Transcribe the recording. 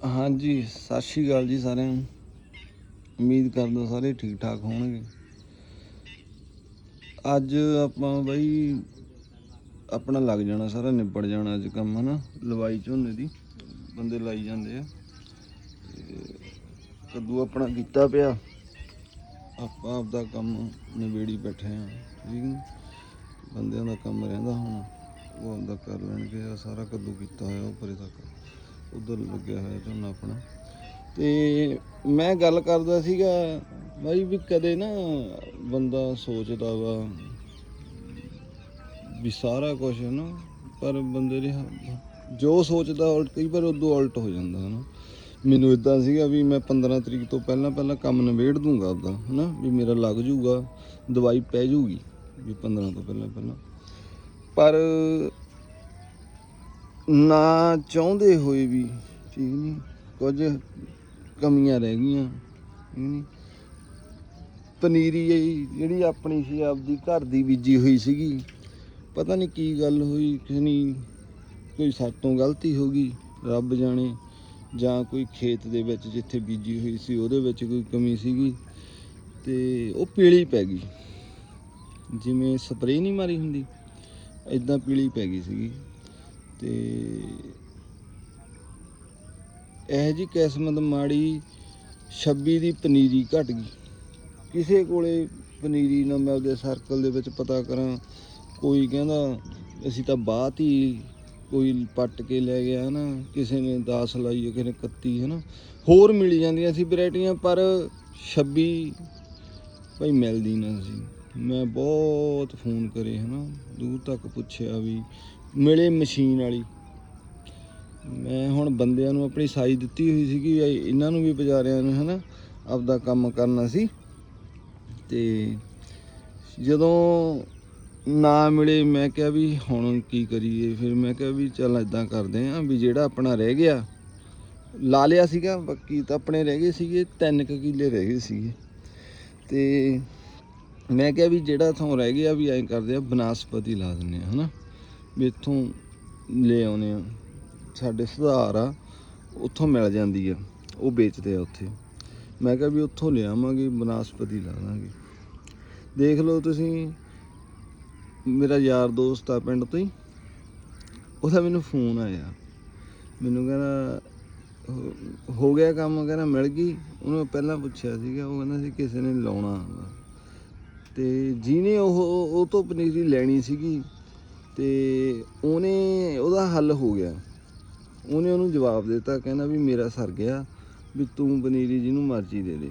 ਹਾਂਜੀ, ਸਤਿ ਸ਼੍ਰੀ ਅਕਾਲ ਜੀ ਸਾਰਿਆਂ ਨੂੰ। ਉਮੀਦ ਕਰਦਾ ਸਾਰੇ ਠੀਕ ਠਾਕ ਹੋਣਗੇ। ਅੱਜ ਆਪਾਂ ਬਈ ਆਪਣਾ ਲੱਗ ਜਾਣਾ ਸਾਰਾ, ਨਿਬੜ ਜਾਣਾ ਅੱਜ ਕੰਮ, ਹਨਾ? ਲਵਾਈ ਝੋਨੇ ਦੀ, ਬੰਦੇ ਲਾਈ ਜਾਂਦੇ ਆ। ਤੇ ਕੱਦੂ ਆਪਣਾ ਕੀਤਾ ਪਿਆ। ਆਪਾਂ ਆਪਦਾ ਕੰਮ ਨਿਬੇੜੀ ਬੈਠੇ ਆ, ਠੀਕ ਨੀ? ਬੰਦਿਆਂ ਦਾ ਕੰਮ ਰਹਿੰਦਾ ਹੁਣ, ਉਹ ਆਪਦਾ ਕਰ ਲੈਣਗੇ ਆ ਸਾਰਾ ਕੱਦੂ ਕੀਤਾ ਹੋਇਆ, ਉਹ ਪਰੇ ਤੱਕ। ਉਧਰ ਲੱਗਿਆ ਹੋਇਆ ਝੋਨਾ ਆਪਣਾ। ਤੇ ਮੈਂ ਗੱਲ ਕਰਦਾ ਸੀਗਾ ਬਾਈ ਵੀ ਕਦੇ ਨਾ ਬੰਦਾ ਸੋਚਦਾ ਵਾ ਵੀ ਸਾਰਾ ਕੁਝ ਹੈ ਨਾ ਪਰ ਬੰਦੇ ਦੇ ਜੋ ਸੋਚਦਾ ਉਲਟ, ਕਈ ਵਾਰ ਉਦੋਂ ਉਲਟ ਹੋ ਜਾਂਦਾ ਹੈ ਨਾ ਮੈਨੂੰ ਇਦਾਂ ਸੀਗਾ ਵੀ ਮੈਂ 15 ਤਰੀਕ ਤੋਂ ਪਹਿਲਾਂ ਪਹਿਲਾਂ ਕੰਮ ਨਿਬੇੜ ਦੂੰਗਾ ਆਪਦਾ, ਹਨਾ, ਵੀ ਮੇਰਾ ਲੱਗ ਜੂਗਾ ਦਵਾਈ ਪੈ ਜੂਗੀ ਵੀ 15 ਤੋਂ ਪਹਿਲਾਂ ਪਹਿਲਾਂ। ਪਰ ਨਾ ਚਾਹੁੰਦੇ ਹੋਏ ਵੀ, ਠੀਕ ਨਹੀਂ ਕੁਝ ਕਮੀਆਂ ਰਹਿ ਗਈਆਂ, ਠੀਕ ਨਹੀਂ ਪਨੀਰੀ ਇਹ ਜਿਹੜੀ ਆਪਣੀ ਸੀ, ਆਪਦੀ ਘਰ ਦੀ ਬੀਜੀ ਹੋਈ ਸੀਗੀ, ਪਤਾ ਨਹੀਂ ਕੀ ਗੱਲ ਹੋਈ, ਕਿਸੇ ਨਹੀਂ ਕੋਈ ਸਾਤੋਂ ਗਲਤੀ ਹੋ ਗਈ, ਰੱਬ ਜਾਣੇ, ਜਾਂ ਕੋਈ ਖੇਤ ਦੇ ਵਿੱਚ ਜਿੱਥੇ ਬੀਜੀ ਹੋਈ ਸੀ, ਉਹਦੇ ਵਿੱਚ ਕੋਈ ਕਮੀ ਸੀਗੀ, ਤੇ ਉਹ ਪੀਲੀ ਪੈ ਗਈ। ਜਿਵੇਂ ਸਪਰੇਅ ਨਹੀਂ ਮਾਰੀ ਹੁੰਦੀ ਇਦਾਂ ਪੀਲੀ ਪੈ ਗਈ ਸੀਗੀ। ਤੇ ਇਹ ਜੀ ਕਿਸਮਤ ਮਾੜੀ 26 ਦੀ ਪਨੀਰੀ ਘਟ ਗਈ। ਕਿਸੇ ਕੋਲੇ ਪਨੀਰੀ ਨਾ ਮੈਂ ਉਹਦੇ ਸਰਕਲ ਦੇ ਵਿੱਚ ਪਤਾ ਕਰਾਂ। ਕੋਈ ਕਹਿੰਦਾ ਅਸੀਂ ਤਾਂ ਬਾਤ ਹੀ ਕੋਈ ਪੱਟ ਕੇ ਲੈ ਗਿਆ ਹਨਾ ਕਿਸੇ ਨੇ 10 ਲਾਈ ਹੈ, ਕਿਸੇ ਨੇ 31 ਹਨਾ ਹੋਰ ਮਿਲ ਜਾਂਦੀਆਂ ਸੀ ਵੈਰਾਈਟੀਆਂ ਪਰ 26 ਭਾਈ ਮਿਲਦੀ ਨਾ ਸੀ। ਮੈਂ ਬਹੁਤ ਫੋਨ ਕਰੇ ਹਨਾ ਦੂਰ ਤੱਕ ਪੁੱਛਿਆ ਵੀ ਮਿਲੇ ਮਸ਼ੀਨ ਵਾਲੀ। ਮੈਂ ਹੁਣ ਬੰਦਿਆਂ ਨੂੰ ਆਪਣੀ ਸਾਈਜ਼ ਦਿੱਤੀ ਹੋਈ ਸੀਗੀ, ਵੀ ਇਹਨਾਂ ਨੂੰ ਵੀ ਵਿਚਾਰਿਆਂ ਨੂੰ ਹਨਾ ਆਪਦਾ ਕੰਮ ਕਰਨਾ ਸੀ। ਤੇ ਜਦੋਂ ਨਾ ਮਿਲੇ, ਮੈਂ ਕਿਹਾ ਵੀ ਹੁਣ ਕੀ ਕਰੀਏ? ਫਿਰ ਮੈਂ ਕਿਹਾ ਵੀ ਚੱਲ ਇਦਾਂ ਕਰਦੇ ਆਂ ਵੀ ਜਿਹੜਾ ਆਪਣਾ ਰਹਿ ਗਿਆ, ਲਾ ਲਿਆ ਸੀਗਾ, ਬਾਕੀ ਤਾਂ ਆਪਣੇ ਰਹਿ ਗਏ ਸੀਗੇ 3 ਕਿੱਲੇ ਰਹਿ ਗਏ ਸੀਗੇ। ਤੇ ਮੈਂ ਕਿਹਾ ਵੀ ਜਿਹੜਾ ਥੋਂ ਰਹਿ ਗਿਆ ਵੀ ਐਂ ਕਰਦੇ ਆ, ਬਨਾਸਪਤੀ ਲਾ ਦਿੰਨੇ ਆ, ਹਨਾ। ਵੀ ਇੱਥੋਂ ਲੈ ਆਉਨੇ ਆ ਸਾਡੇ ਸੁਧਾਰ ਆ, ਉੱਥੋਂ ਮਿਲ ਜਾਂਦੀ ਆ, ਉਹ ਵੇਚਦੇ ਆ ਉੱਥੇ। ਮੈਂ ਕਿਹਾ ਵੀ ਉੱਥੋਂ ਲਿਆਵਾਂਗੇ, ਬਨਾਸਪਤੀ ਲਾਵਾਂਗੇ ਦੇਖ ਲਓ ਤੁਸੀਂ, ਮੇਰਾ ਯਾਰ ਦੋਸਤ ਆ ਪਿੰਡ ਤੋਂ ਹੀ, ਉਹਦਾ ਮੈਨੂੰ ਫੋਨ ਆਇਆ। ਮੈਨੂੰ ਕਹਿੰਦਾ, ਹੋ- ਗਿਆ ਕੰਮ, ਕਹਿੰਦਾ ਮਿਲ ਗਈ। ਉਹਨੂੰ ਪਹਿਲਾਂ ਪੁੱਛਿਆ ਸੀਗਾ, ਉਹ ਕਹਿੰਦਾ ਸੀ ਕਿਸੇ ਨੇ ਲਾਉਣਾ ਵਾ। ਤੇ ਜਿਹਨੇ ਉਹ ਉਹ ਤੋਂ ਪਨੀਰੀ ਲੈਣੀ ਸੀਗੀ ਤੇ ਉਹਨੇ, ਉਹਦਾ ਹੱਲ ਹੋ ਗਿਆ। ਉਹਨੇ ਉਹਨੂੰ ਜਵਾਬ ਦਿੱਤਾ, ਕਹਿੰਦਾ ਵੀ ਮੇਰਾ ਸਰ ਗਿਆ, ਵੀ ਤੂੰ ਪਨੀਰੀ ਜਿਹਨੂੰ ਮਰਜ਼ੀ ਦੇ ਦੇ।